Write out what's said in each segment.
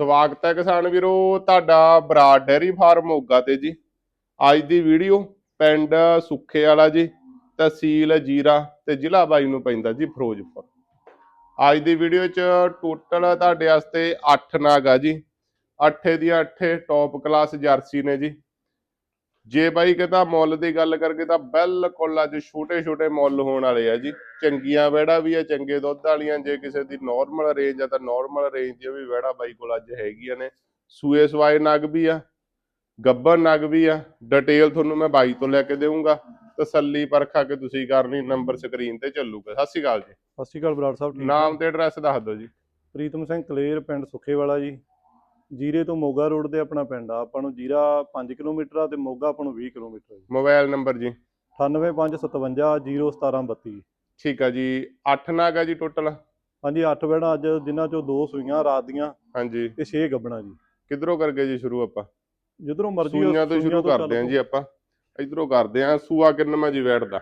ਸਵਾਗਤ ਹੈ ਕਿਸਾਨ ਵੀਰੋ, ਤੁਹਾਡਾ ਬਰਾੜ ਡੈਰੀ ਫਾਰਮ ਮੋਗਾ ਤੇ ਜੀ। ਅੱਜ ਦੀ ਵੀਡੀਓ ਪਿੰਡ ਸੁੱਖੇ ਵਾਲਾ ਜੀ, ਤਹਿਸੀਲ ਜੀਰਾ ਤੇ ਜ਼ਿਲ੍ਹਾ ਬਾਈ ਨੂੰ ਪੈਂਦਾ ਜੀ ਫਿਰੋਜ਼ਪੁਰ। ਅੱਜ ਦੀ ਵੀਡੀਓ ਚ ਟੋਟਲ ਤੁਹਾਡੇ ਵਾਸਤੇ 8 ਨਾਗ ਆ ਜੀ। 8 ਦੀਆਂ 8 ਟੌਪ ਕਲਾਸ ਜਰਸੀ ਨੇ ਜੀ। ਜੇ ਬਾਈ ਕਹਿੰਦਾ ਮੁੱਲ ਦੀ ਗੱਲ ਕਰਕੇ ਤਾਂ ਬਿਲਕੁਲ ਅੱਜ ਛੋਟੇ ਛੋਟੇ ਮੁੱਲ ਹੋਣ ਵਾਲੇ ਆ ਜੀ। ਚੰਗੀਆਂ ਵਹਿੜਾ ਵੀ ਆ ਚੰਗੇ ਦੁੱਧ ਵਾਲੀਆਂ ਜੇ ਕਿਸੇ ਦੀ ਨਾਰਮਲ ਰੇਂਜ ਆ ਤਾਂ ਨਾਰਮਲ ਰੇਂਜ ਦੀ ਵੀ ਵਹਿੜਾ ਬਾਈ ਕੋਲ ਅੱਜ ਹੈਗੀਆਂ ਨੇ। ਸੂਏ ਸਵਾਏ ਨਗ ਵੀ ਆ ਗੱਬਰ ਨਗ ਵੀ ਆ ਡਿਟੇਲ ਤੁਹਾਨੂੰ ਮੈਂ ਬਾਈ ਤੋਂ ਲੈ ਕੇ ਦੇਵਾਂਗਾ ਤਸੱਲੀ ਪਰਖਾ ਕੇ ਤੁਸੀਂ ਕਰਨੀ ਨੰਬਰ ਸਕਰੀਨ ਤੇ ਚੱਲੂਗਾ। ਸਤਿ ਸ਼੍ਰੀ ਅਕਾਲ ਜੀ। ਸਤਿ ਸ਼੍ਰੀ ਅਕਾਲ ਬਰਾੜ ਸਾਹਿਬ ਨਾਮ? ਤੇ ਐਡਰੈਸ ਦੱਸ ਦਿਓ ਜੀ। ਪ੍ਰੀਤਮ ਸਿੰਘ ਕਲੇਰ ਪਿੰਡ ਸੁੱਖੇਵਾਲਾ ਜੀ। ਜੀਰੇ ਤੋਂ ਮੋਗਾ ਰੋਡ ਤੇ ਆਪਣਾ ਪਿੰਡ ਆ। ਆਪਾਂ ਨੂੰ ਜੀਰਾ 5 ਕਿਲੋਮੀਟਰ ਆ ਤੇ ਮੋਗਾ ਆਪਾਂ ਨੂੰ 20 ਕਿਲੋਮੀਟਰ ਆ ਜੀ। ਮੋਬਾਈਲ ਨੰਬਰ ਜੀ। 98557 01732 ਠੀਕ ਆ ਜੀ। 8 ਨਾਗ ਆ ਜੀ ਟੋਟਲ ਹਾਂਜੀ 8 ਬੈਣਾ ਅੱਜ ਜਿਨ੍ਹਾਂ ਚੋਂ ਦੋ ਸੂਈਆਂ ਰਾਤ ਦੀਆਂ ਹਾਂਜੀ। ਤੇ 6 ਗੱਬਣਾ ਜੀ। ਕਿੱਧਰੋਂ ਕਰਕੇ ਜੀ ਸ਼ੁਰੂ ਆਪਾਂ? ਜਿੱਧਰੋਂ ਮਰਜ਼ੀ ਸੂਈਆਂ ਤੋਂ ਸ਼ੁਰੂ ਕਰਦੇ ਆਂ ਜੀ ਆਪਾਂ। ਇਧਰੋਂ ਕਰਦੇ ਆਂ। ਸੂਆ ਕਿੰਨਵਾਂ ਜੀ ਵੈਟ ਦਾ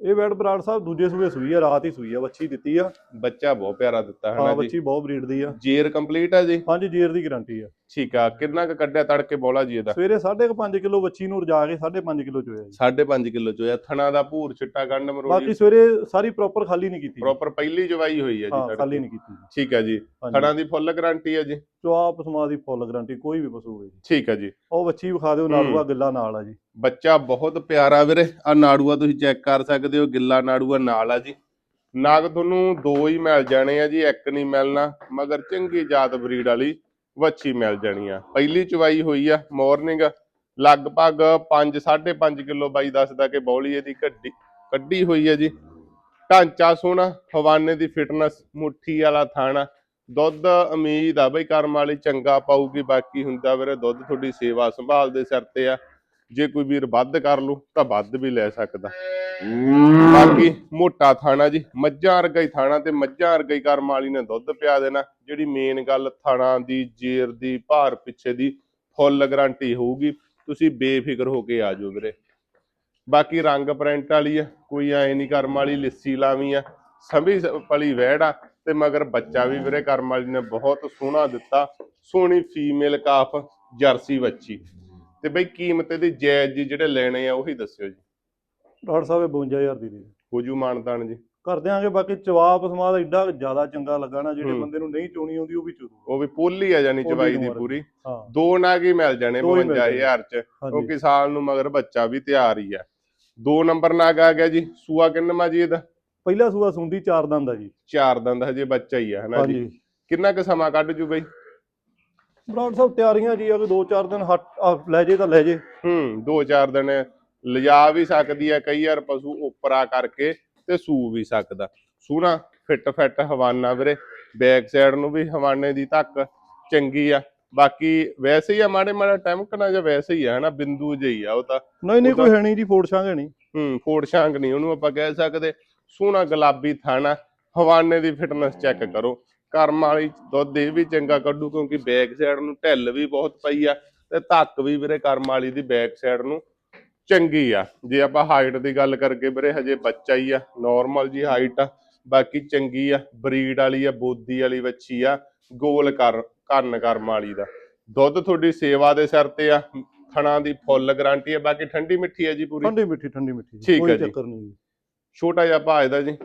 ਇਹ ਬੈਡ ਬਰਾੜ ਸਾਹਿਬ ਦੂਜੇ ਸੂਏ ਸੂਈ ਆ ਰਾਤ ਹੀ ਸੂਈ ਆ ਵੱਛੀ ਦਿੱਤੀ ਆ। ਬੱਚਾ ਬਹੁਤ ਪਿਆਰਾ ਦਿੱਤਾ ਹੈ ਹਾਂ ਨਾ ਜੀ। ਵੱਛੀ ਬਹੁਤ ਬਰੀਡ ਦੀ ਆ। ਜੇਰ ਕੰਪਲੀਟ ਆ ਜੀ? ਹਾਂਜੀ ਜੇਰ ਦੀ ਗਾਰੰਟੀ ਆ। ਠੀਕ ਆ ਕਿੰਨਾ ਕੁ ਕੱਢਿਆ ਤੜਕੇ ਬੋਲਾ ਜੀ ਇਹਦਾ? ਸਵੇਰੇ 5.5 ਕਿਲੋ ਵੱਛੀ ਨੂੰ ਰਜਾ ਕੇ 5.5 ਕਿਲੋ ਚੋਇਆ ਜੀ। 5.5 ਕਿਲੋ ਚੋਇਆ ਥਣਾ ਦਾ ਭੂਰ ਚਿੱਟਾ ਗੰਡ ਬਾਕੀ ਮਰੋੜੀ ਸਵੇਰੇ ਸਾਰੀ ਪ੍ਰੋਪਰ ਖਾਲੀ ਨਹੀਂ ਕੀਤੀ। ਪ੍ਰੋਪਰ ਪਹਿਲੀ ਜਵਾਈ ਹੋਈ ਹੈ ਹਾਂ ਜੀ ਖਾਲੀ ਤੜਕੇ ਨਹੀਂ ਕੀਤੀ। ਠੀਕ ਹੈ ਜੀ। ਥਣਾ ਦੀ ਫੁੱਲ ਗਾਰੰਟੀ ਹੈ ਜੀ? ਚੁਆਪ ਸਮਾ ਦੀ ਫੁੱਲ ਗਾਰੰਟੀ ਕੋਈ ਵੀ ਪਸ਼ੂ ਹੋਵੇ ਜੀ। ਠੀਕ ਹੈ ਜੀ। ਉਹ ਵੱਛੀ ਵਿਖਾ ਦਿਓ ਨਾੜੂਆ ਗਿੱਲਾ ਨਾਲ ਆ ਜੀ। ਬੱਚਾ ਬਹੁਤ ਪਿਆਰਾ ਵੀਰੇ। ਆ ਨਾੜੂਆ ਤੁਸੀਂ ਚੈੱਕ ਕਰ ਸਕਦੇ ਹੋ ਗਿੱਲਾ ਨਾੜੂਆ ਨਾਲ ਆ ਜੀ। ਨਾਗ ਤੁਹਾਨੂੰ ਦੋ ਹੀ ਮਿਲ ਜਾਣੇ ਆ ਜੀ ਇੱਕ ਨਹੀਂ ਮਿਲਣਾ ਮਗਰ ਚੰਗੀ ਜਾਤ ਬਰੀਡ ਵਾਲੀ। ਵੱਛੀ ਮਿਲ ਜਾਣੀ ਆ। ਪਹਿਲੀ ਚਵਾਈ ਹੋਈ ਆ ਮਾਰਨਿੰਗ ਲਗਭਗ 5 5.5 ਕਿਲੋ ਬਾਈ ਦੱਸਦਾ ਕਿ ਬੌਲੀ ਇਹਦੀ ਕੱਢੀ ਕੱਢੀ ਹੋਈ ਹੈ ਜੀ। ਢਾਂਚਾ ਸੋਹਣਾ, ਹਵਾਨੇ ਦੀ ਫਿਟਨੈਸ ਮੁੱਠੀ ਵਾਲਾ ਥਾਣਾ। ਦੁੱਧ ਉਮੀਦ ਆ ਬਈ ਕਰਮ ਵਾਲੀ ਚੰਗਾ ਪਾਊਗੀ, ਬਾਕੀ ਹੁੰਦਾ ਵੀਰੇ ਦੁੱਧ ਤੁਹਾਡੀ ਸੇਵਾ ਸੰਭਾਲ ਦੇ ਸਿਰ ਤੇ ਆ। ਜੇ ਕੋਈ ਵੀਰ ਵੱਧ ਕਰ ਲੂ ਤਾਂ ਵੱਧ ਵੀ ਲੈ ਸਕਦਾ। ਬਾਕੀ ਮੋਟਾ ਥਾਣਾ ਜੀ ਮੱਝਾਂ ਵਰਗਾ ਹੀ ਥਾਣਾ ਤੇ ਮੱਝਾਂ ਵਰਗਾ ਹੀ ਕਰਮ ਵਾਲੀ ਨੇ ਦੁੱਧ ਪਿਆ ਦੇਣਾ। ਜਿਹੜੀ ਮੇਨ ਗੱਲ ਥਾਣਾ ਦੀ ਜੇਰ ਦੀ ਭਾਰ ਪਿੱਛੇ ਦੀ ਫੁੱਲ ਗਾਰੰਟੀ ਹੋਊਗੀ। ਤੁਸੀਂ ਬੇਫਿਕਰ ਹੋ ਕੇ ਆ ਜਾਓ ਵੀਰੇ। ਬਾਕੀ ਰੰਗ ਪ੍ਰਿੰਟ ਵਾਲੀ ਆ ਕੋਈ ਐ ਨਹੀਂ ਕਰਮ ਵਾਲੀ ਲਿੱਸੀ ਲਾਵੀਂ ਆ। ਸੰਭੀ ਪਲੀ ਵਹਿੜ ਤੇ ਮਗਰ ਬੱਚਾ ਵੀ ਵੀਰੇ ਕਰਮ ਵਾਲੀ ਨੇ ਬਹੁਤ ਸੋਹਣਾ ਦਿੱਤਾ। ਸੋਹਣੀ ਫੀਮੇਲ ਕਾਫ ਜਰਸੀ ਬੱਚੀ। ਤੇ ਬਈ ਕੀਮਤ ਇਹਦੀ ਜਾਇਜ਼ ਜੀ ਜਿਹੜੇ ਲੈਣੇ ਆ ਉਹੀ ਦੱਸਿਓ ਜੀ। ਡਾਕਟਰ ਸਾਹਿਬ ਇਹ 52000 ਦੀ ਦੇ ਹੋਜੂ ਮਾਨਤਾਨ ਜੀ। ਕਰ ਦਿਆਂਗੇ ਬਾਕੀ ਜਵਾਬ ਸਮਾਦ ਐਡਾ ਜ਼ਿਆਦਾ ਚੰਗਾ ਲੱਗਾ ਨਾ ਜਿਹੜੇ ਹੂੰ। ਬੰਦੇ ਨੂੰ ਨਹੀਂ ਚੋਣੀ ਆਉਂਦੀ ਉਹ ਵੀ ਚੋ ਦੂਗਾ ਉਹ ਵੀ ਪੋਲੀ ਆ ਪੋਲੀ ਚਵਾਈ ਦੀ। ਪੂਰੀ। ਹਾਂ। ਦੋ ਨਾਗ ਹੀ ਮਿਲ ਜਾਣੇ ਦੋ ਹੀ ਮਿਲ 52000 ਚ ਕਿਉਂਕਿ ਸਾਲ ਨੂੰ ਮਗਰ ਬੱਚਾ ਵੀ ਤਿਆਰ ਹੀ ਆ। ਦੋ ਨੰਬਰ ਨਾਗ ਆ ਗਿਆ ਜੀ ਸੂਆ ਕਿੰਨਵਾਂ ਜੀ ਇਹਦਾ? ਪਹਿਲਾ ਸੂਆ ਸੁੰਦੀ ਚਾਰ ਦੰਦ ਆ ਜੀ। ਚਾਰ ਦੰਦ ਹਜੇ ਬੱਚਾ ਹੀ ਆ ਹਨਾ ਜੀ? ਕਿੰਨਾ ਕੁ ਸਮਾਂ ਕੱਢ ਜੂ ਬਈ? ਬਰਾੜ ਸਾਹਿਬ ਤਿਆਰੀਆਂ ਜੀ ਅਗਰ ਦੋ ਚਾਰ ਦਿਨ ਹਟ ਆ, ਲੈ ਜੇ ਤਾਂ ਲੈ ਜੇ। ਹੂੰ ਦੋ ਚਾਰ ਦਿਨ ਲਿਜਾ ਵੀ ਸਕਦੀ ਆ ਕਈ ਵਾਰ ਪਸ਼ੂ ਉਪਰਾ ਕਰਕੇ ਤੇ ਸੂ ਵੀ ਸਕਦਾ। ਸੂਣਾ ਫਿੱਟ ਫਿੱਟ ਹਵਾਨਾ ਵੀਰੇ ਬੈਕ ਸਾਈਡ ਨੂੰ ਵੀ ਹਵਾਨੇ ਦੀ ਧੱਕ ਚੰਗੀ ਆ। ਬਾਕੀ ਵੈਸੇ ਹੀ ਆ ਮਾੜੇ ਮਾੜਾ ਟੈਮਕਣਾ ਜਾਂ ਵੈਸੇ ਹੀ ਆ ਹਨਾ ਬਿੰਦੂ ਜਿਹੀ ਆ ਉਹ ਤਾਂ। ਨਹੀਂ ਨਹੀਂ ਕੋਈ ਹੈ ਨਹੀਂ ਜੀ ਫੋੜ ਛਾਂਗੇ ਨਹੀਂ। ਹੂੰ ਫੋੜ ਸ਼ਾਂਗ ਨਹੀਂ ਉਹਨੂੰ ਆਪਾਂ ਕਹਿ ਸਕਦੇ। ਸੋਹਣਾ ਗੁਲਾਬੀ ਥਾਣਾ ਹਵਾਨੇ ਦੀ ਫਿਟਨੈਸ ਚੈੱਕ ਕਰੋ। ਕਰਮ ਵਾਲੀ ਦੁੱਧ ਇਹ ਵੀ ਚੰਗਾ ਕੱਢੂ ਕਿਉਂਕਿ ਬੈਕ ਸਾਈਡ ਨੂੰ ਢਿੱਲ ਵੀ ਬਹੁਤ ਪਈ ਆ ਤੇ ਧੱਕ ਵੀ ਵੀਰੇ ਕਰਮ ਵਾਲੀ ਦੀ ਬੈਕ ਸਾਈਡ ਨੂੰ ਚੰਗੀ ਆ। ਜੇ ਆਪਾਂ ਹਾਈਟ ਦੀ ਗੱਲ ਕਰਕੇ ਵੀਰੇ ਹਜੇ ਬੱਚਾ ਹੀ ਆ ਨਾਰਮਲ ਜੀ ਹਾਈਟ ਆ ਬਾਕੀ ਚੰਗੀ ਆ ਬਰੀਡ ਵਾਲੀ ਆ ਬੋਦੀ ਵਾਲੀ ਵੱਛੀ ਆ ਗੋਲ ਕਰ ਕੰਨ ਕਰਮ ਵਾਲੀ ਦਾ। ਦੁੱਧ ਤੁਹਾਡੀ ਸੇਵਾ ਦੇ ਸਿਰ ਤੇ ਆ ਥਣਾ ਦੀ ਫੁੱਲ ਗਾਰੰਟੀ ਆ ਬਾਕੀ ਠੰਡੀ ਮਿੱਠੀ ਆ ਜੀ ਪੂਰੀ? ਠੰਡੀ ਮਿੱਠੀ ਠੰਡੀ ਮਿੱਠੀ ਠੀਕ ਕੋਈ ਹੈ ਜੀ। ਚੱਕਰ ਨਹੀਂ ਛੋਟਾ ਜਿਹਾ ਇਹਦਾ ਜੀ।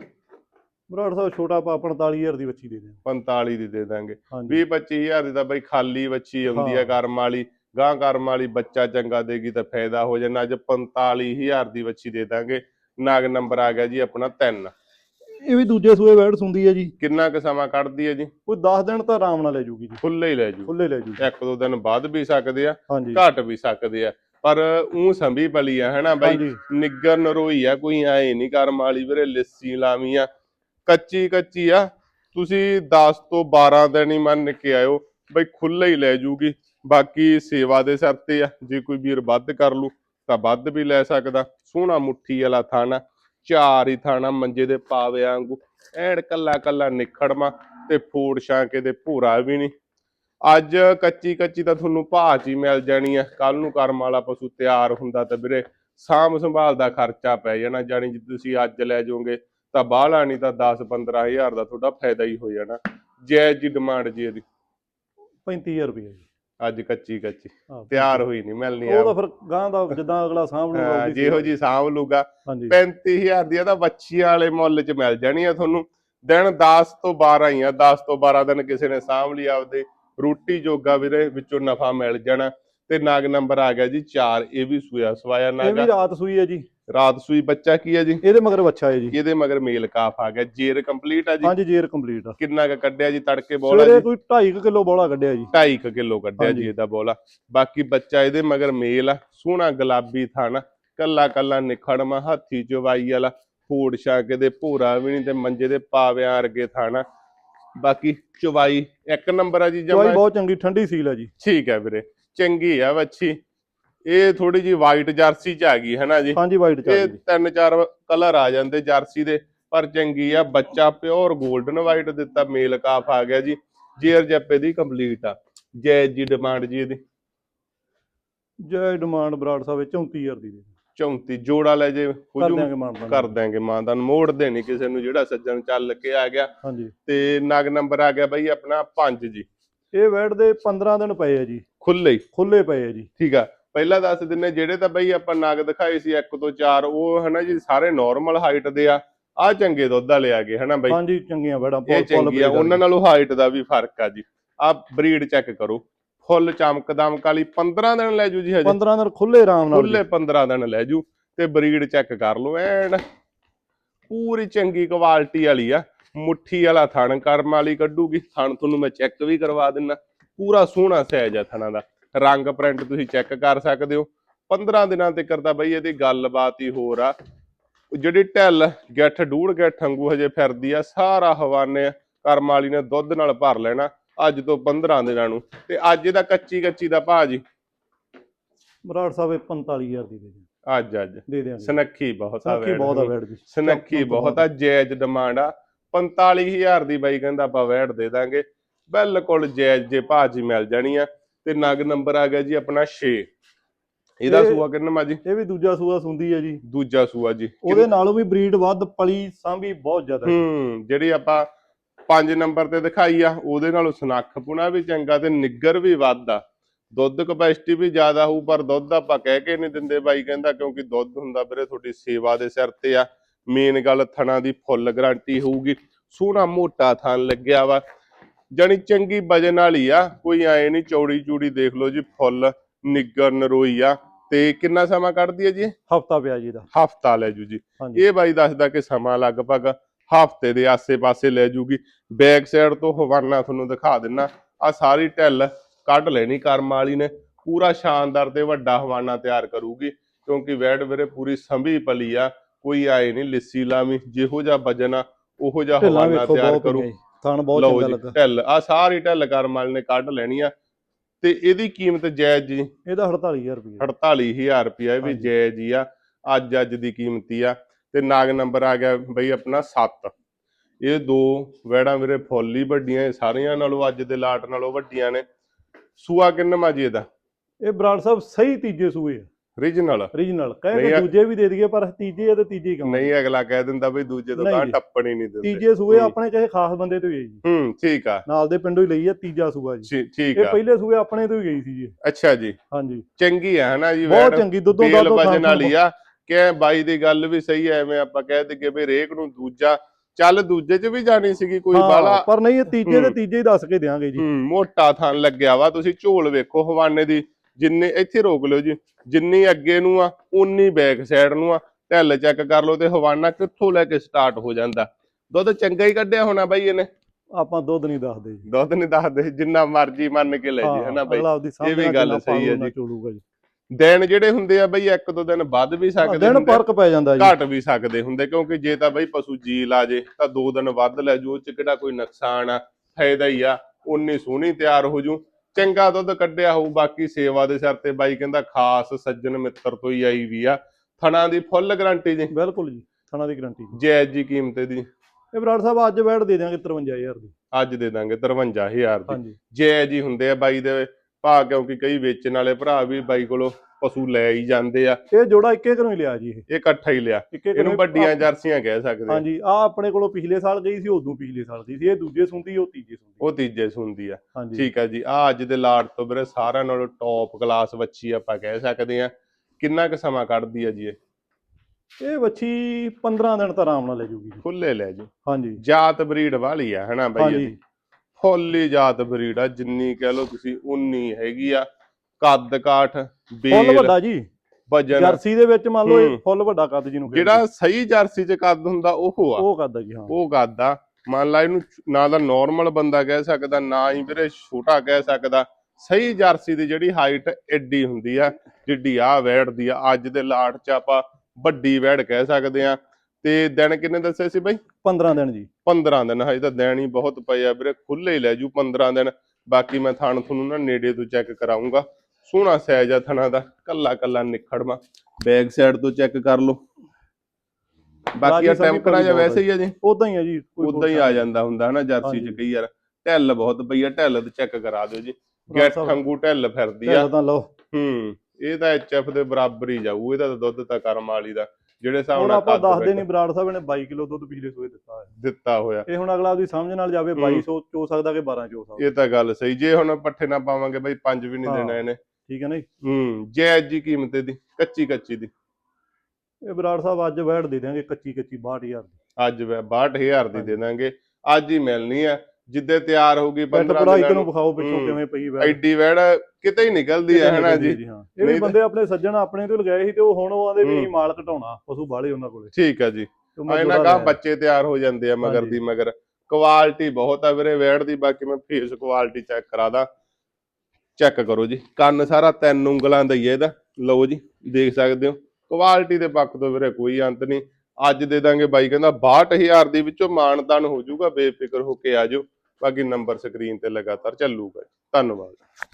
ਬਰਾੜ ਸਾਹਿਬ ਛੋਟਾ ਪਾ 45000 ਦੀ ਬੱਚੀ ਦੇ ਦੇ 45 ਦੀ ਦੇ ਦਾਂਗੇ। ਹਾਂਜੀ। 20 25000 ਦੀ ਤਾਂ ਬਈ ਖਾਲੀ ਬੱਚੀ ਆਉਂਦੀ ਹੈ। ਕਰਮ ਵਾਲੀ ਗਾਂ ਕਰਮ ਵਾਲੀ ਬੱਚਾ ਚੰਗਾ ਦੇਗੀ ਤਾਂ ਫਾਇਦਾ ਹੋ ਜਾਣਾ ਅੱਜ 45000 ਦੀ ਬੱਚੀ ਦੇ ਦਾਂਗੇ। ਨਾਗ ਨੰਬਰ ਆ ਗਿਆ ਜੀ ਆਪਣਾ 3 ਇਹ ਵੀ ਦੂਜੇ ਸੂਏ ਵੈੜ ਸੁੰਦੀ ਹੈ ਜੀ। ਕਿੰਨਾ ਕੁ ਸਮਾਂ ਕੱਢਦੀ ਹੈ ਜੀ? ਕੋਈ 10 ਦਿਨ ਤਾਂ ਆਰਾਮ ਨਾਲ ਲੈ ਜੂਗੀ ਜੀ। ਖੁੱਲੇ ਹੀ ਲੈ ਜੂ। ਖੁੱਲੇ ਲੈ ਜੂਗੀ। ਇੱਕ ਦੋ ਦਿਨ ਬਾਅਦ ਵੀ ਸਕਦੇ ਆ ਘਟ ਵੀ ਸਕਦੇ ਆ। ਪਰ ਉਹ ਸੰਭੀ ਪਲੀ ਆ ਹਨਾ ਬਾਈ? ਨਿੱਗਰ ਨਰੋਈ ਆ ਕੋਈ ਐ ਨਹੀਂ ਕਰਮ ਵਾਲੀ ਵੀਰੇ ਲਿੱਸੀ ਲਾਵੀਂ ਆ ਕੱਚੀ ਕੱਚੀ ਆ। ਤੁਸੀਂ 10 ਤੋਂ 12 ਦਿਨ ਹੀ ਮੰਨ ਕੇ ਆਇਓ, ਬਈ ਖੁੱਲੇ ਹੀ ਲੈ ਜੂਗੀ। ਬਾਕੀ ਸੇਵਾ ਦੇ ਸਿਰ ਤੇ ਆ। ਜੇ ਕੋਈ ਵੀਰ ਵੱਧ ਕਰ ਲੂ, ਤਾਂ ਵੱਧ ਵੀ ਲੈ ਸਕਦਾ। ਸੋਹਣਾ ਮੁੱਠੀ ਵਾਲਾ ਥਾਣਾ, ਚਾਰ ਹੀ ਥਾਣਾ ਮੰਜੇ ਦੇ ਪਾਵਿਆਂ ਵਾਂਗੂ। ਐਨ ਕੱਲਾ ਕੱਲਾ ਨਿਖੜਮਾ ਤੇ ਫੋੜ ਛਾਂਕੇ ਦੇ ਭੂਰਾ ਵੀ ਨਹੀਂ। ਅੱਜ ਕੱਚੀ ਕੱਚੀ ਤਾਂ ਤੁਹਾਨੂੰ ਭਾਅ 'ਚ ਹੀ ਮਿਲ ਜਾਣੀ ਆ। ਕੱਲ ਨੂੰ ਕਰਮ ਵਾਲਾ ਪਸ਼ੂ ਤਿਆਰ ਹੁੰਦਾ ਤਾਂ ਵੀਰੇ, ਸਾਂਭ ਸੰਭਾਲ ਦਾ ਖਰਚਾ ਪੈ ਜਾਣਾ। ਜਾਣੀ ਜੇ ਤੁਸੀਂ ਅੱਜ ਲੈ ਜਾਓਗੇ ਤਾਂ ਬਾਹਲਾ ਨਹੀਂ ਤਾਂ 10 15000 ਦਾ ਤੁਹਾਡਾ ਫਾਇਦਾ ਹੀ ਹੋ ਜਾਣਾ। ਜੈ ਜੀ ਡਿਮਾਂਡ ਜੀ ਇਹਦੀ। 35000 ਰੁਪਏ ਜੀ। ਅੱਜ ਕੱਚੀ ਕੱਚੀ। ਹਾਂ, ਤਿਆਰ ਹੋਈ ਨਹੀਂ ਮਿਲਣੀ ਉਹ ਆ ਤਾਂ ਫਿਰ ਗਾਂ ਦਾ ਜਿੱਦਾਂ ਅਗਲਾ ਉਹਦੀ ਜਿਹੋ ਜੀ ਸਾਂਭ ਲੂਗਾ। ਹਾਂਜੀ। 35000 ਦੀ ਆ ਤਾਂ ਬੱਚੀਆਂ ਵਾਲੇ ਮੁੱਲ 'ਚ ਮਿਲ ਜਾਣੀ ਆ ਤੁਹਾਨੂੰ। ਦਿਨ 10 ਤੋਂ 12 ਹੀ ਆ 10 ਤੋਂ 12 ਦਿਨ ਕਿਸੇ ਨੇ ਸਾਂਭ ਲਈ ਆਪਦੇ। ਰੋਟੀ ਜੋਗਾ ਵੀਰੇ ਵਿੱਚੋਂ ਨਫਾ ਮਿਲ ਜਾਣਾ। ਤੇ ਨਾਗ ਨੰਬਰ ਆ ਗਿਆ ਜੀ 4 ਇਹ ਵੀ ਸੂਆ ਸਵਾਇਆ ਇਹ ਵੀ ਰਾਤ ਸੂਈ ਹੈ ਜੀ। ਰਾਤ ਸੂਈ ਬੱਚਾ ਕੀ ਹੈ ਜੀ? ਇਹਦੇ ਮਗਰ ਬੱਚਾ ਹੈ ਜੀ। ਇਹਦੇ ਮਗਰ ਮੇਲ ਕਾਫ ਆ ਗਿਆ ਜੇਰ ਕੰਪਲੀਟ ਆ ਜੀ? ਹਾਂਜੀ ਜੇਰ ਕੰਪਲੀਟ ਆ। ਕਿੰਨਾ ਕ ਕੱਢਿਆ ਜੀ? ਤੜਕੇ ਬੋਲਾ ਜੀ? ਕੋਈ 2.5 ਕਿਲੋ ਬੋਲਾ ਕੱਢਿਆ ਜੀ। 2.5 ਕਿਲੋ ਕੱਢਿਆ ਜੀ। ਇਹਦਾ ਬੋਲਾ। ਬਾਕੀ ਬੱਚਾ ਇਹਦੇ ਮਗਰ ਮੇਲ ਆ ਸੋਹਣਾ ਗੁਲਾਬੀ ਥਣ ਕੱਲਾ ਕੱਲਾ ਨਿਖੜਮਾ ਹੱਥੀ ਚਵਾਈ ਵਾਲਾ। ਫੂੜ ਛਾਕ ਦੇ ਭੂਰਾ ਵੀ ਨਹੀਂ ਤੇ ਮੰਜੇ ਦੇ ਪਾਵਿਆਂ ਵਰਗੇ ਥਣ ਆ। ਬਾਕੀ ਚਵਾਈ ਇੱਕ ਨੰਬਰ ਆ ਜੀ ਚਵਾਈ ਜਮਾ ਬਹੁਤ ਚੰਗੀ ਠੰਡੀ ਸੀਲ ਹੈ ਜੀ। ਠੀਕ ਹੈ ਵੀਰੇ। ਚੰਗੀ ਆ ਵੱਛੀ। ਇਹ ਥੋੜੀ ਜੀ ਵਾਈਟ ਜਰਸੀ ਚ ਆ ਗਈ ਹੈ ਨਾ ਜੀ? ਹਾਂਜੀ ਵਾਈਟ ਇਹ ਚਾਹੀਦੀ ਜੀ। ਤਿੰਨ ਚਾਰ ਕਲਰ ਆ ਜਾਂਦੇ ਜਰਸੀ ਦੇ ਪਰ ਚੰਗੀ ਆ ਬੱਚਾ ਪਿਓਰ 골ਡਨ ਵਾਈਟ ਦਿੱਤਾ ਮੇਲ ਕਾਫ ਆ ਗਿਆ ਜੀ ਜੇਰ ਜੱਪੇ ਦੀ ਕੰਪਲੀਟ ਆ। ਜੈ ਜੀ ਡਿਮਾਂਡ ਜੀ ਇਹਦੀ। ਜੈ ਡਿਮਾਂਡ ਬਰਾੜ ਸਾਹਿਬ 34000 ਦੀ ਦੇ ਦਿਓ। 34 ਜੋੜਾ ਲੈ ਜੇ ਮਾਨਤਾ ਕਰ ਦਾਂਗੇ ਮਾਨਦਾਨ ਮੋੜ ਦੇਣੀ ਕਿਸੇ ਨੂੰ ਜਿਹੜਾ ਸੱਜਣ ਚੱਲ ਕੇ ਆ ਗਿਆ। ਹਾਂਜੀ। ਤੇ ਨਗ ਨੰਬਰ ਆ ਗਿਆ ਬਈ ਆਪਣਾ 5 ਜੀ। ਇਹ ਵੈਟ ਦੇ 15 ਦਿਨ ਪਏ ਆ ਜੀ। ਖੁੱਲੇ ਹੀ। ਖੁੱਲੇ ਪਏ ਆ ਜੀ। ਠੀਕ ਆ। ਪਹਿਲਾਂ ਦੱਸ ਦਿੰਨੇ ਜਿਹੜੇ ਤਾਂ ਬਈ ਆਪਾਂ ਨਗ ਦਿਖਾਏ ਸੀ 1 ਤੋਂ 4 ਉਹ ਹਨਾ ਜੀ ਸਾਰੇ ਨਾਰਮਲ ਹਾਈਟ ਦੇ ਆ। ਆ ਚੰਗੇ ਦੁੱਧ ਵਾਲੇ ਆ ਗਏ ਹਨਾ ਬਈ? ਹਾਂਜੀ ਚੰਗੀਆਂ ਇਹ ਚੰਗੀ ਆ ਉਹਨਾਂ ਨਾਲੋਂ ਹਾਈਟ ਦਾ ਵੀ ਫ਼ਰਕ ਆ ਜੀ। ਆ ਬਰੀਡ ਚੈੱਕ ਕਰੋ। ਫੁੱਲ ਚਮਕ ਦਮਕ ਵਾਲੀ 15 ਦਿਨ ਲੈ ਜੂ ਜੀ ਹਜੇ। 15 ਦਿਨ ਖੁੱਲੇ ਆਰਾਮ ਨਾਲ ਖੁੱਲੇ 15 ਦਿਨ ਲੈ ਜੂ ਤੇ ਬਰੀਡ ਚੈੱਕ ਕਰ ਲਓ ਐਨ। ਪੂਰੀ ਚੰਗੀ ਕੁਆਲਿਟੀ ਵਾਲੀ ਆ। ਮੁੱਠੀ ਵਾਲਾ ਥਣ ਕਰਮ ਵਾਲੀ ਕੱਢੂਗੀ। ਥਣ ਤੁਹਾਨੂੰ ਮੈਂ ਚੈੱਕ ਵੀ ਕਰਵਾ ਦਿੰਨਾ। ਪੂਰਾ ਸੋਹਣਾ ਸਾਈਜ਼ ਆ ਥਣਾਂ ਦਾ। ਰੰਗ ਪ੍ਰਿੰਟ ਤੁਸੀਂ ਚੈੱਕ ਕਰ ਸਕਦੇ ਹੋ। 15 ਦਿਨਾਂ ਤੇ ਕਰਦਾ ਬਈ ਇਹਦੀ ਗੱਲਬਾਤ ਹੀ ਹੋਰ ਆ। ਜਿਹੜੀ ਢਿੱਲ ਗਿੱਠ ਡੂੜ ਗਿੱਠ ਵਾਂਗੂ ਹਜੇ ਫਿਰਦੀ ਆ ਸਾਰਾ ਹਵਾਨੇ ਕਰਮ ਵਾਲੀ ਨੇ ਦੁੱਧ ਨਾਲ ਭਰ ਲੈਣਾ ਅੱਜ ਤੋਂ 15 ਦਿਨਾਂ ਨੂੰ। ਤੇ ਅੱਜ ਇਹਦਾ ਕੱਚੀ ਕੱਚੀ ਦਾ ਭਾਅ ਜੀ। ਬਰਾੜ ਸਾਹਿਬ ਇਹ 45000 ਦੀ ਦੇ ਦਿਓ। ਅੱਜ ਅੱਜ। ਦੇ ਸਨੱਖੀ ਬਹੁਤ ਆ ਵੈੜ ਬਹੁਤ ਆ ਦੀ। ਵੈੜ ਦੀ। ਸਨੱਖੀ ਬਹੁਤ ਆ ਜਾਇਜ਼ ਡਿਮਾਂਡ ਆ। 45000 ਦੀ ਬਾਈ ਕਹਿੰਦਾ ਆਪਾਂ ਵੈੜ ਦੇ ਦਾਂਗੇ। ਬਿਲਕੁਲ ਜਾਇਜ਼ ਜੇ ਭਾਜੀ ਮਿਲ ਜਾਣੀ ਆ। ਤੇ ਨਗ ਨੰਬਰ ਆ ਗਿਆ ਜੀ ਆਪਣਾ 6 ਇਹਦਾ ਇਹ- ਸੂਆ ਕਿੰਨਾ ਜੀ ਇਹ ਵੀ ਦੂਜਾ ਸੂਆ ਸੁੰਦੀ ਹੈ ਜੀ। ਦੂਜਾ ਸੂਆ ਜੀ। ਉਹਦੇ ਨਾਲੋਂ ਵੀ ਬਰੀਡ ਵੱਧ ਪਲੀ ਸਾਂਭੀ ਬਹੁਤ ਜ਼ਿਆਦਾ। ਹੂੰ ਜਿਹੜੀ ਆਪਾਂ 5 ਨੰਬਰ ਤੇ ਦਿਖਾਈ ਆ ਉਹਦੇ ਨਾਲੋਂ ਸਨੱਖ ਪੁਣਾ ਵੀ ਚੰਗਾ ਤੇ ਨਿੱਗਰ ਵੀ ਵੱਧ ਆ। ਦੁੱਧ ਕਪੈਸਿਟੀ ਵੀ ਜ਼ਿਆਦਾ ਹੋਊ ਪਰ ਦੁੱਧ ਆਪਾਂ ਕਹਿ ਕੇ ਨਹੀਂ ਦਿੰਦੇ ਬਾਈ ਕਹਿੰਦਾ ਕਿਉਂਕਿ ਦੁੱਧ ਹੁੰਦਾ ਵੀਰੇ ਤੁਹਾਡੀ ਸੇਵਾ ਦੇ ਸਿਰ ਤੇ ਆ। ਮੇਨ ਗੱਲ ਥਣਾ ਦੀ ਫੁੱਲ ਗਾਰੰਟੀ ਹੋਊਗੀ। ਸੋਹਣਾ ਮੋਟਾ ਥਣ ਲੱਗਿਆ ਵਾ। ਜਾਣੀ ਚੰਗੀ ਵਜਨ ਵਾਲੀ ਆ। ਕੋਈ ਐ ਨਹੀਂ ਚੌੜੀ ਚੂੜੀ ਦੇਖ ਲਓ ਜੀ ਫੁੱਲ ਨਿੱਗਰ ਨਰੋਈ ਆ। ਤੇ ਕਿੰਨਾ ਸਮਾਂ ਕੱਢਦੀ ਹੈ ਜੀ ਹਫਤਾ ਪਿਆ ਜੀ ਦਾ ਹਫਤਾ ਲੈ ਜੂ ਜੀ। ਹਾਂਜੀ। ਇਹ ਬਾਈ ਦੱਸਦਾ ਕਿ ਸਮਾਂ ਲਗਭਗ ਹਫ਼ਤੇ ਦੇ ਆਸੇ-ਪਾਸੇ ਲੈ ਜੂਗੀ। ਬੈਕ ਸਾਈਡ ਤੋਂ ਹਵਾਨਾ ਤੁਹਾਨੂੰ ਦਿਖਾ ਦਿੰਨਾ। ਆ ਸਾਰੀ ਢਿੱਲ ਕੱਢ ਲੈਣੀ ਕਰਮ ਵਾਲੀ ਨੇ। ਪੂਰਾ ਸ਼ਾਨਦਾਰ ਤੇ ਵੱਡਾ ਹਵਾਨਾ ਤਿਆਰ ਕਰੂਗੀ। ਕਿਉਂਕਿ ਵੈੜ ਵੀਰੇ ਪੂਰੀ ਸੰਭੀ ਪਲੀ ਆ। ਕੋਈ ਆਏ ਨਹੀਂ ਲਿੱਸੀ ਲਾਵੀਂ ਜਿਹੋ ਜਿਹਾ ਵਜਨ ਆ ਉਹੋ ਜਿਹਾ ਢਿੱਲਾਂ ਹਵਾਨਾ ਵੇਖੋ ਤਿਆਰ ਬਹੁਤ ਕਰੂ। ਪਈਆਂ ਜੀ। ਥਣ ਬਹੁਤ ਲਓ ਚੰਗਾ ਜੀ ਲੱਗਾ। ਢਿੱਲ ਆ ਸਾਰੀ ਢਿੱਲ ਕਰਮ ਵਾਲੀ ਨੇ ਕੱਢ ਲੈਣੀ ਆ। ਤੇ ਇਹਦੀ ਕੀਮਤ ਜਾਇਜ਼ ਜੀ? ਇਹਦਾ 48000 ਰੁਪਏ 48000 ਰੁਪਇਆ ਇਹ ਵੀ ਹਾਂਜੀ। ਜਾਇਜ਼ ਹੀ ਆ। ਅੱਜ ਅੱਜ ਦੀ ਕੀਮਤੀ ਆ। ਤੇ ਨਾਗ ਨੰਬਰ ਆ ਗਿਆ ਬਈ ਆਪਣਾ 7 ਇਹ ਦੋ ਵੈੜਾਂ ਵੀਰੇ ਫੁੱਲ ਹੀ ਵੱਡੀਆਂ ਇਹ ਸਾਰੀਆਂ ਨਾਲੋਂ ਅੱਜ ਦੇ ਲਾਟ ਨਾਲੋਂ ਵੱਡੀਆਂ ਨੇ। ਸੂਆ ਕਿੰਨਵਾਂ ਜੀ ਇਹਦਾ? ਇਹ ਬਰਾੜ ਸਾਹਿਬ ਸਹੀ ਤੀਜੇ ਸੂਏ ਆ। ਰੀਜਨਲ ਓਰੀਜਨਲ ਕਹੇ ਕਿ ਦੂਜੇ ਵੀ ਦੇ ਦਈਏ ਪਰ ਤੀਜੇ ਤੇ ਤੀਜੇ ਹੀ ਕੰਮ ਨਹੀਂ ਅਗਲਾ ਕਹਿ ਦਿੰਦਾ ਬਈ ਦੂਜੇ ਤੋਂ ਤਾਂ। ਟੱਪਣ ਹੀ ਨਹੀਂ ਦਿੰਦੇ। ਤੀਜੇ ਸੂਏ। ਆਪਣੇ ਚਾਹੇ ਖਾਸ ਬੰਦੇ ਤੋਂ ਹੀ ਹੈ ਜੀ। ਹੂੰ ਠੀਕ ਆ। ਨਾਲ ਦੇ ਪਿੰਡੋਂ ਹੀ ਲਈ ਆ ਤੀਜਾ ਸੂਆ ਜੀ। ਠੀਕ ਇਹ ਆ। ਪਹਿਲੇ ਸੂਏ ਆਪਣੇ ਤੋਂ ਹੀ ਗਈ ਸੀ ਜੀ। ਅੱਛਾ ਜੀ। ਹਾਂਜੀ। ਚੰਗੀ ਆ ਹਨਾ ਜੀ ਬਹੁਤ ਚੰਗੀ ਦੁੱਧੋਂ ਬੇਲ ਦੁੱਧ ਵਜਨ ਵਾਲੀ ਆ। ਕਿ ਬਾਈ ਦੀ ਗੱਲ ਵੀ ਸਹੀ ਐ ਐਵੇਂ ਆਪਾਂ ਕਹਿ ਦਈਏ ਵੀ ਰੇਕ ਨੂੰ ਦੂਜਾ ਚੱਲ ਦੂਜੇ 'ਚ ਵੀ ਜਾਣੀ ਸੀਗੀ ਕੋਈ ਬਾਲਾ। ਪਰ ਨਹੀਂ ਇਹ ਤੀਜੇ ਦੇ ਹੂੰ। ਤੀਜੇ ਹੀ ਦੱਸ ਕੇ ਦਿਆਂਗੇ ਜੀ। ਮੋਟਾ ਥਣ ਲੱਗਿਆ ਵਾ ਤੁਸੀਂ ਝੋਲ ਵੇਖੋ ਹਵਾਨੇ ਦੀ ਜਿੰਨੇ ਇੱਥੇ ਰੋਕ ਲਿਓ ਜੀ ਜਿੰਨੀ ਅੱਗੇ ਨੂੰ ਆ ਉਨੀ ਬੈਕ ਸਾਈਡ ਨੂੰ ਆ ਢਿੱਲ ਚੈੱਕ ਕਰ ਲਓ ਤੇ ਹਵਾਨਾ ਕਿੱਥੋਂ ਲੈ ਕੇ ਸਟਾਰਟ ਹੋ ਜਾਂਦਾ। ਦੁੱਧ ਚੰਗਾ ਹੀ ਕੱਢਿਆ ਹੋਣਾ ਬਾਈ ਇਹਨੇ? ਆਪਾਂ ਦੁੱਧ ਨਹੀਂ ਦੱਸਦੇ ਜੀ। ਦੁੱਧ ਨਹੀਂ ਦੱਸਦੇ ਜਿੰਨਾ ਮਰਜ਼ੀ ਮੰਨ ਕੇ ਲੈ ਜੀ ਹਨਾ ਬਾਈ? ਇਹ ਵੀ ਗੱਲ ਸਹੀ ਹੈ ਜੀ। ਦਿਨ ਜਿਹੜੇ ਹੁੰਦੇ ਆ ਬਈ ਇੱਕ ਦੋ ਦਿਨ ਵੱਧ ਵੀ ਸਕਦੇ ਦਿਨ ਫ਼ਰਕ ਪੈ ਜਾਂਦਾ ਜੀ। ਘਟ ਵੀ ਸਕਦੇ ਹੁੰਦੇ ਕਿਉਂਕਿ ਜੇ ਤਾਂ ਬਈ ਪਸ਼ੂ ਜੀ ਲਾ ਜੇ ਤਾਂ ਦੋ ਦਿਨ ਵੱਧ ਲੈ ਜੂ ਉਹ ਚ ਕਿਹੜਾ ਕੋਈ ਨੁਕਸਾਨ ਆ ਫਾਇਦਾ ਹੀ ਆ ਉਨੀ ਸੋਹਣੀ ਤਿਆਰ ਹੋ ਜੂ। ਚੰਗਾ ਦੁੱਧ ਕੱਢਿਆ ਹੋਊ ਬਾਕੀ ਸੇਵਾ ਦੇ ਸਿਰ ਤੇ ਬਾਈ ਕਹਿੰਦਾ ਖਾਸ ਸੱਜਣ ਮਿੱਤਰ ਤੋਂ ਹੀ ਆਈ ਵੀ ਆ। ਥਣਾ ਦੀ ਫੁੱਲ ਗਾਰੰਟੀ ਜੀ। ਬਿਲਕੁਲ ਜੀ ਥਣਾ ਦੀ ਗਰੰਟੀ ਜਾਇਜ਼ ਜੀ ਕੀਮਤ ਦੀ। ਇਹ ਬਰਾੜ ਸਾਹਿਬ ਅੱਜ ਬੈਠ ਦੇ ਦਿਆਂਗੇ 53000 ਦੀ। ਅੱਜ ਦੇ ਦਾਂਗੇ 53000 ਦੀ। ਜਾਇਜ਼ ਹੀ ਹੁੰਦੇ ਆ ਬਾਈ ਦੇ ਭਾ ਕਿਉਂਕਿ ਕਈ ਵੇਚਣ ਵਾਲੇ ਭਰਾ ਵੀ ਬਾਈ ਕੋਲੋਂ ਪਸ਼ੂ ਲੈ ਹੀ ਜਾਂਦੇ ਆ। ਇਹ ਜੋੜਾ ਇੱਕੇ ਘਰੋਂ ਹੀ ਲਿਆ ਜੀ ਇਹ। ਇਹ ਇਕੱਠਾ ਹੀ ਲਿਆ। ਇੱਕੇ ਇਹਨੂੰ ਵੱਡੀਆਂ ਜਰਸੀਆਂ ਕਹਿ ਸਕਦੇ ਆ। ਹਾਂਜੀ ਆ ਆਪਣੇ ਕੋਲੋਂ ਪਿਛਲੇ ਸਾਲ ਗਈ ਸੀ ਉਦੋਂ ਪਿਛਲੇ ਸਾਲ ਦੀ ਸੀ। ਇਹ ਦੂਜੇ ਸੁੰਦੀ ਉਹ ਤੀਜੇ ਸੁੰਦੀ। ਉਹ ਤੀਜੇ ਸੁੰਦੀ ਆ। ਹਾਂਜੀ। ਠੀਕ ਆ ਜੀ। ਆ ਅੱਜ ਦੇ ਲਾਟ ਤੋਂ ਵੀਰੇ ਸਾਰਿਆਂ ਨਾਲੋਂ ਟੌਪ ਕਲਾਸ ਵੱਛੀ ਆਪਾਂ ਕਹਿ ਸਕਦੇ ਆ। ਕਿੰਨਾ ਕੁ ਸਮਾਂ ਕੱਢਦੀ ਆ ਜੀ ਇਹ? ਇਹ ਵੱਛੀ 15 ਦਿਨ ਤਾਂ ਆਰਾਮ ਨਾਲ ਲੈ ਜੂਗੀ ਜੀ। ਖੁੱਲੇ ਲੈ ਜੀ। ਹਾਂਜੀ। ਜਾਤ ਬਰੀਡ ਵਾਲੀ ਆ ਹਨਾ ਬਈ ਹਾਂਜੀ। ਫੁੱਲੀ ਜਾਤ ਬਰੀਡ ਆ ਜਿੰਨੀ ਕਹਿ ਲਓ ਤੁਸੀਂ ਉਨੀ ਹੈਗੀ ਆ। ਕੱਦ ਕਾਠ ਫੁੱਲ ਬੇਲ ਵੱਡਾ ਜੀ। ਵਜਨ ਜਰਸੀ ਦੇ ਵਿੱਚ ਮੰਨ ਲਓ ਹੂੰ। ਇਹ ਫੁੱਲ ਵੱਡਾ ਕੱਦ ਜਿਹਨੂੰ ਕਹਿੰਦੇ ਜਿਹੜਾ ਸਹੀ ਜਰਸੀ ਚ ਕੱਦ ਹੁੰਦਾ ਉਹ ਆ। ਉਹ ਕੱਦ ਆ ਜੀ ਹਾਂ। ਉਹ ਕੱਦ ਆ। ਮੰਨ ਲਾ ਇਹਨੂੰ ਨਾ ਤਾਂ ਨਾਰਮਲ ਬੰਦਾ ਕਹਿ ਸਕਦਾ ਨਾ ਹੀ ਵੀਰੇ ਛੋਟਾ ਕਹਿ ਸਕਦਾ। ਸਹੀ ਜਰਸੀ ਦੀ ਜਿਹੜੀ ਹਾਈਟ ਐਡੀ ਹੁੰਦੀ ਆ ਜਿੱਡੀ ਆ ਵੈੜਦੀ ਆ ਅੱਜ ਦੇ ਲਾਟ ਚ ਆਪਾਂ ਵੱਡੀ ਵੈੜ ਕਹਿ ਸਕਦੇ ਆ। ਤੇ ਦਿਨ ਕਿੰਨੇ ਦੱਸੇ ਸੀ ਬਾਈ? 15 ਦਿਨ ਜੀ। 15 ਦਿਨ ਹਜੇ ਤਾਂ ਦਿਨ ਹੀ ਬਹੁਤ ਪਏ ਆ ਵੀਰੇ ਖੁੱਲੇ ਹੀ ਲੈ ਜੂ 15 ਦਿਨ। ਬਾਕੀ ਮੈਂ ਥਣ ਤੁਹਾਨੂੰ ਨਾ ਨੇੜੇ ਤੋਂ ਚੈੱਕ ਕਰਾਉਂਗਾ ਸੋਹਣਾ ਸਾਈਜ਼ ਆ ਥਣਾ ਦਾ ਕੱਲਾ ਕੱਲਾ ਨਿਖੜਵਾ। ਬੈਕ ਸਾਈਡ ਤੋਂ ਚੈੱਕ ਕਰ ਲਓ। ਬਾਕੀ ਆ ਟੈਂਪਰਾ ਬਹੁਤ ਵੈਸੇ ਹੀ ਆ ਜੀ? ਉਦਾਂ ਹੀ ਆ ਜੀ ਉਦਾਂ ਹੀ ਆ ਜਾਂਦਾ ਹੁੰਦਾ ਹਨਾ ਜਰਸੀ। ਚ ਕਈ ਯਾਰ ਢਿੱਲ ਬਹੁਤ ਪਈ ਆ ਢਿੱਲ ਤੇ ਚੈੱਕ ਕਰਾ ਦਿਓ ਜੀ। ਗੈਟ। ਵਾਂਗੂ ਢਿੱਲ ਫਿਰਦੀ ਆ। ਤਾਂ ਲਓ। ਹੂੰ ਇਹ ਤਾਂ ਐਚਐਫ ਦੇ ਬਰਾਬਰ ਹੀ ਜਾਊ ਇਹਦਾ ਤਾਂ ਦੁੱਧ ਤਾਂ ਕਰਮ ਵਾਲੀ ਦਾ। ਜਿਹੜੇ ਹਿਸਾਬ ਹੁਣ ਨਾਲ ਆਪਾਂ ਦੱਸਦੇ ਨਹੀਂ ਬਰਾੜ ਸਾਹਿਬ ਨੇ 22 ਕਿਲੋ ਦੁੱਧ ਪਿਛਲੇ ਸੂਏ ਦਿੱਤਾ ਹੈ ਦਿੱਤਾ ਹੋਇਆ। ਇਹ ਹੁਣ ਅਗਲਾ ਆਪਦੀ ਸਮਝ ਨਾਲ ਜਾਵੇ 2200 ਚੋ ਸਕਦਾ ਕਿ 12 ਚੋ ਸਕਦਾ। ਇਹ ਤਾਂ ਗੱਲ ਸਹੀ ਜੇ ਹੁਣ ਪੱਠੇ ਨਾ ਪਾਵਾਂਗੇ ਬਈ ਪੰਜ ਵੀ ਨਹੀਂ। ਦੇਣਾ ਇਹਨੇ। ਠੀਕ ਹੈ ਨਾ ਜੀ? ਹੂੰ ਜਾਇਜ਼ ਜੀ ਕੀਮਤ ਇਹਦੀ ਕੱਚੀ ਕੱਚੀ ਦੀ। ਇਹ ਬਰਾੜ ਸਾਹਿਬ ਅੱਜ ਵੈੜ ਦੇ ਦਿਆਂਗੇ ਕੱਚੀ ਕੱਚੀ 62000 ਦੀ। ਅੱਜ ਵੈ 62000 ਦੀ। ਦੇ ਦਾਂਗੇ ਅੱਜ ਹੀ ਮਿਲਣੀ ਆ ਜਿੱਦੇ ਤਿਆਰ ਹੋਊਗੀ ਪੈਟ 15 ਪੜਾਈ ਦਿਨਾਂ ਤੈਨੂੰ ਨੂੰ ਵਿਖਾਓ ਪਿੱਛੋਂ। ਕਿਵੇਂ ਪਈ ਵੈੜ। ਐਡੀ ਵੈੜ ਕਿਤੇ ਹੀ ਨਿਕਲਦੀ ਹੈ ਹਨਾ ਜੀ? ਇਹ ਵੀ ਬੰਦੇ ਆਪਣੇ ਸੱਜਣ ਆਪਣੇ ਤੋਂ ਲਗਾਏ ਸੀ ਤੇ ਉਹ ਹੁਣ ਉਹ ਆਂਦੇ ਵੀ ਮਾਲ ਘਟਾਉਣਾ ਪਸ਼ੂ ਬਾਹਲੇ ਉਹਨਾਂ ਕੋਲੇ। ਠੀਕ ਆ ਜੀ। ਇਹਨਾਂ ਕਾ। ਬੱਚੇ ਤਿਆਰ ਹੋ ਜਾਂਦੇ ਆ ਮਗਰ। ਦੀ ਮਗਰ। ਕੁਆਲਿਟੀ ਬਹੁਤ ਆ ਵੀਰੇ ਵੈੜ ਦੀ ਬਾਕੀ ਮੈਂ ਫੇਸ ਕੁਆਲਿਟੀ ਚੈੱਕ ਕਰਾ ਦਾਂ। ਚੈੱਕ ਕਰੋ ਜੀ। ਕੰਨ ਸਾਰਾ ਤਿੰਨ ਉਂਗਲਾਂ ਦਾ ਹੀ ਹੈ ਇਹਦਾ। ਲਓ ਜੀ, ਦੇਖ ਸਕਦੇ ਹੋ। ਕੁਆਲਿਟੀ ਦੇ ਪੱਖ ਤੋਂ ਵੀਰੇ ਕੋਈ ਅੰਤ ਨਹੀਂ। ਅੱਜ ਦੇ ਦਾਂਗੇ ਬਾਈ, ਕਹਿੰਦਾ 62000 ਦੇ ਵਿੱਚੋਂ ਮਾਨਦਾਨ ਹੋ ਜਾਊਗਾ, ਬੇਫਿਕਰ ਹੋ ਕੇ ਆ ਜਾਓ। ਬਾਕੀ ਨੰਬਰ ਸਕਰੀਨ ਤੇ ਲਗਾਤਾਰ ਚੱਲੂਗਾ ਧੰਨਵਾਦ।